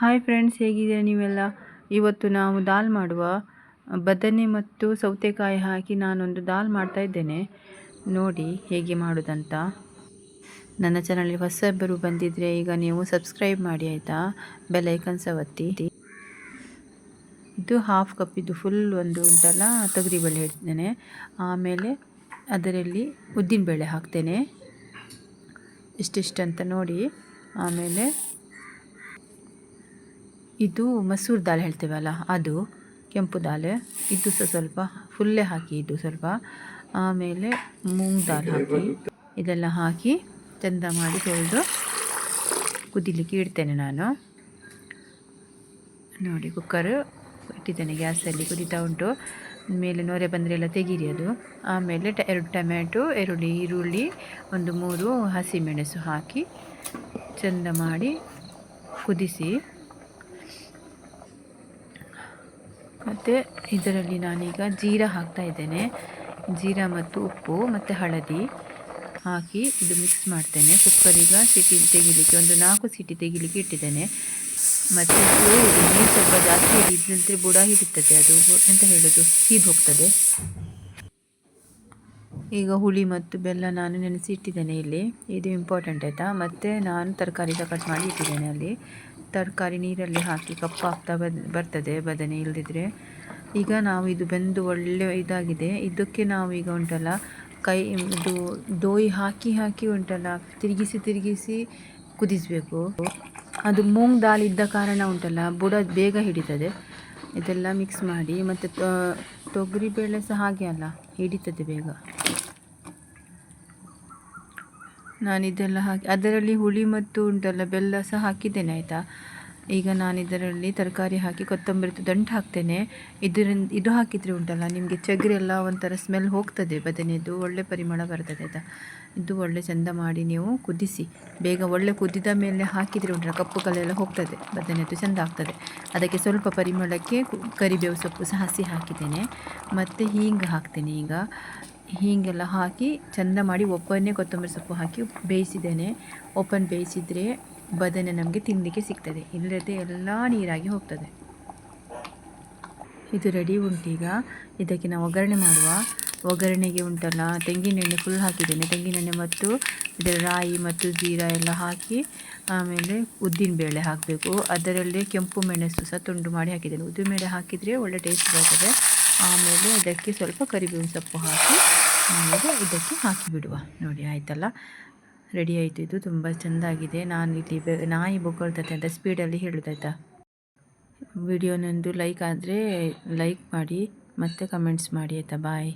Hi friends ಹೇಗಿದ್ದೀರಾ ನೀವೆಲ್ಲ? ಇವತ್ತು ನಾವು ದಾಲ್ ಮಾಡುವ ಬದನೆ ಮತ್ತು ಸೌತೆಕಾಯಿ ಹಾಕಿ ನಾನೊಂದು ದಾಲ್ ಮಾಡ್ತಾ ಇದ್ದೇನೆ. ನೋಡಿ ಹೇಗೆ ಮಾಡೋದಂತ. ನನ್ನ ಚಾನಲ್ಗೆ ಹೊಸಬ್ಬರು ಬಂದಿದ್ದರೆ ಈಗ ನೀವು ಸಬ್ಸ್ಕ್ರೈಬ್ ಮಾಡಿ, ಆಯಿತಾ? ಬೆಲೈಕನ್ ಸಹ ಒತ್ತಿ. ಇದು ಹಾಫ್ ಕಪ್ ಇದು ಫುಲ್ ಒಂದು ಉಂಟಲ್ಲ, ತೊಗರಿಬೇಳೆ ಇಡ್ತೇನೆ. ಆಮೇಲೆ ಅದರಲ್ಲಿ ಉದ್ದಿನಬೇಳೆ ಹಾಕ್ತೇನೆ. ಇಷ್ಟಿಷ್ಟಂತ ನೋಡಿ. ಆಮೇಲೆ ಇದು ಮಸೂರ್ ದಾಲ್ ಹೇಳ್ತೇವಲ್ಲ, ಅದು ಕೆಂಪು ದಾಲ್. ಇದು ಸಹ ಸ್ವಲ್ಪ ಫುಲ್ಲೇ ಹಾಕಿ, ಇದು ಸ್ವಲ್ಪ. ಆಮೇಲೆ ಮೂಂಗ್ ದಾಲ್ ಹಾಕಿ, ಇದೆಲ್ಲ ಹಾಕಿ ಚಂದ ಮಾಡಿ ತೊಳೆದು ಕುದಿಲಿಕ್ಕೆ ಇಡ್ತೇನೆ ನಾನು. ನೋಡಿ ಕುಕ್ಕರ್ ಇಟ್ಟಿದ್ದೇನೆ ಗ್ಯಾಸಲ್ಲಿ ಕುದಿತಾ ಉಂಟು. ಮೇಲೆ ನೊರೆ ಬಂದರೆ ಎಲ್ಲ ತೆಗೀರಿ ಅದು. ಆಮೇಲೆ ಟ, ಎರಡು ಟೊಮ್ಯಾಟೊ, ಎರಡು ಈರುಳ್ಳಿ, ಒಂದು ಮೂರು ಹಸಿಮೆಣಸು ಹಾಕಿ ಚಂದ ಮಾಡಿ ಕುದಿಸಿ. ಮತ್ತು ಇದರಲ್ಲಿ ನಾನೀಗ ಜೀರಾ ಹಾಕ್ತಾ ಇದ್ದೇನೆ. ಜೀರಾ ಮತ್ತು ಉಪ್ಪು ಮತ್ತು ಹಳದಿ ಹಾಕಿ ಇದು ಮಿಕ್ಸ್ ಮಾಡ್ತೇನೆ. ಕುಕ್ಕರಿಗ ಸಿಟಿ ತೆಗಿಲಿಕ್ಕೆ ಒಂದು ನಾಲ್ಕು ಸಿಟಿ ತೆಗಿಲಿಕ್ಕೆ ಇಟ್ಟಿದ್ದೇನೆ. ಮತ್ತು ನೀರು ಸ್ವಲ್ಪ ಜಾಸ್ತಿ ಹಿಡಿದಂತೆ ಬುಡ ಹಿಡಿತದೆ ಅದು ಎಂತ ಹೇಳೋದು? ಸೀದು ಹೋಗ್ತದೆ. ಈಗ ಹುಳಿ ಮತ್ತು ಬೆಲ್ಲ ನಾನು ನೆನೆಸಿ ಇಟ್ಟಿದ್ದೇನೆ ಇಲ್ಲಿ. ಇದು ಇಂಪಾರ್ಟೆಂಟ್ ಆಯಿತಾ? ಮತ್ತು ನಾನು ತರಕಾರಿ ಕಟ್ ಮಾಡಿ ಇಟ್ಟಿದ್ದೇನೆ ಅಲ್ಲಿ. ತರಕಾರಿ ನೀರಲ್ಲಿ ಹಾಕಿ ಕಪ್ಪಾಗ್ತಾ ಬರ್ತದೆ, ಬದನೆ ಇಲ್ಲದಿದ್ದರೆ ಈಗ ನಾವು ಇದು ಬೆಂದು ಒಳ್ಳೆ ಇದಾಗಿದೆ. ಇದಕ್ಕೆ ನಾವು ಈಗ ಉಂಟಲ್ಲ, ಕೈ, ಇದು ದೋಯಿ ಹಾಕಿ ಹಾಕಿ ಉಂಟಲ್ಲ, ತಿರುಗಿಸಿ ತಿರುಗಿಸಿ ಕುದಿಸಬೇಕು. ಅದು ಮೂಂಗ್ ದಾಲ್ ಇದ್ದ ಕಾರಣ ಉಂಟಲ್ಲ, ಬುಡ ಬೇಗ ಹಿಡಿತದೆ. ಇದೆಲ್ಲ ಮಿಕ್ಸ್ ಮಾಡಿ, ಮತ್ತು ತೊಗರಿಬೇಳೆ ಸಹ ಹಾಗೆ ಅಲ್ಲ, ಹಿಡಿತದೆ ಬೇಗ. ನಾನು ಇದೆಲ್ಲ ಹಾಕಿ, ಅದರಲ್ಲಿ ಹುಳಿ ಮತ್ತು ಉಂಟಲ್ಲ, ಬೆಲ್ಲ ಸಹ ಹಾಕಿದ್ದೇನೆ, ಆಯಿತಾ? ಈಗ ನಾನು ಇದರಲ್ಲಿ ತರಕಾರಿ ಹಾಕಿ, ಕೊತ್ತಂಬರಿ ದಂಟು ಹಾಕ್ತೇನೆ. ಇದರಿಂದ, ಇದು ಹಾಕಿದರೆ ಉಂಟಲ್ಲ, ನಿಮಗೆ ಚಗರಿ ಎಲ್ಲ ಒಂಥರ ಸ್ಮೆಲ್ ಹೋಗ್ತದೆ, ಬದನೆದು, ಒಳ್ಳೆ ಪರಿಮಳ ಬರ್ತದೆ, ಆಯಿತಾ? ಇದು ಒಳ್ಳೆ ಚೆಂದ ಮಾಡಿ ನೀವು ಕುದಿಸಿ. ಬೇಗ ಒಳ್ಳೆ ಕುದಿದ ಮೇಲೆ ಹಾಕಿದರೆ ಉಂಟಲ್ಲ ಕಪ್ಪು ಕಲೆಲ್ಲ ಹೋಗ್ತದೆ, ಬದನೆದು ಚೆಂದ ಆಗ್ತದೆ. ಅದಕ್ಕೆ ಸ್ವಲ್ಪ ಪರಿಮಳಕ್ಕೆ ಕರಿಬೇವು ಸೊಪ್ಪು ಸಹ ಹಸಿ ಹಾಕಿದ್ದೇನೆ. ಮತ್ತು ಹೀಗೆ ಹಾಕ್ತೇನೆ ಈಗ. ಹೀಗೆಲ್ಲ ಹಾಕಿ ಚಂದ ಮಾಡಿ ಒಬ್ಬನೇ ಕೊತ್ತಂಬರಿ ಸೊಪ್ಪು ಹಾಕಿ ಬೇಯಿಸಿದ್ದೇನೆ. ಓಪನ್ ಬೇಯಿಸಿದರೆ ಬದನೆ ನಮಗೆ ತಿನ್ನಲಿಕ್ಕೆ ಸಿಗ್ತದೆ. ಇಲ್ಲದೆ ಎಲ್ಲ ನೀರಾಗಿ ಹೋಗ್ತದೆ. ಇದು ರೆಡಿ ಉಂಟೀಗ ಇದಕ್ಕೆ ನಾವು ಒಗ್ಗರಣೆ ಮಾಡುವ. ಒಗ್ಗರಣೆಗೆ ಉಂಟಲ್ಲ, ತೆಂಗಿನೆಣ್ಣೆ ಫುಲ್ ಹಾಕಿದ್ದೇನೆ. ತೆಂಗಿನೆಣ್ಣೆ ಮತ್ತು ಇದರ ರಾಯಿ ಮತ್ತು ಜೀರಾ ಎಲ್ಲ ಹಾಕಿ ಆಮೇಲೆ ಉದ್ದಿನ ಬೇಳೆ ಹಾಕಬೇಕು. ಅದರಲ್ಲಿ ಕೆಂಪು ಮೆಣಸು ಸಹ ತುಂಡು ಮಾಡಿ ಹಾಕಿದ್ದೇನೆ. ಉದ್ದಿನ ಬೇಳೆ ಹಾಕಿದರೆ ಒಳ್ಳೆ ಟೇಸ್ಟ್ ಬರ್ತದೆ. ಆಮೇಲೆ ಇದಕ್ಕೆ ಸ್ವಲ್ಪ ಕರಿಬೇವಿನ ಸೊಪ್ಪು ಹಾಕಿ ಆಮೇಲೆ ಇದಕ್ಕೆ ಹಾಕಿಬಿಡುವ. ನೋಡಿ, ಆಯಿತಲ್ಲ? ರೆಡಿ ಆಯಿತು. ಇದು ತುಂಬ ಚೆಂದಾಗಿದೆ. ನಾನು ಇಲ್ಲಿ ನಾಯಿ ಬೊಗಳ್ತೈತೆ ಅಂತ ಸ್ಪೀಡಲ್ಲಿ ಹೇಳೋದಾಯ್ತಾ? ವಿಡಿಯೋನೊಂದು ಲೈಕ್ ಆದರೆ ಲೈಕ್ ಮಾಡಿ, ಮತ್ತು ಕಮೆಂಟ್ಸ್ ಮಾಡಿ ಆಯಿತಾ? ಬಾಯ್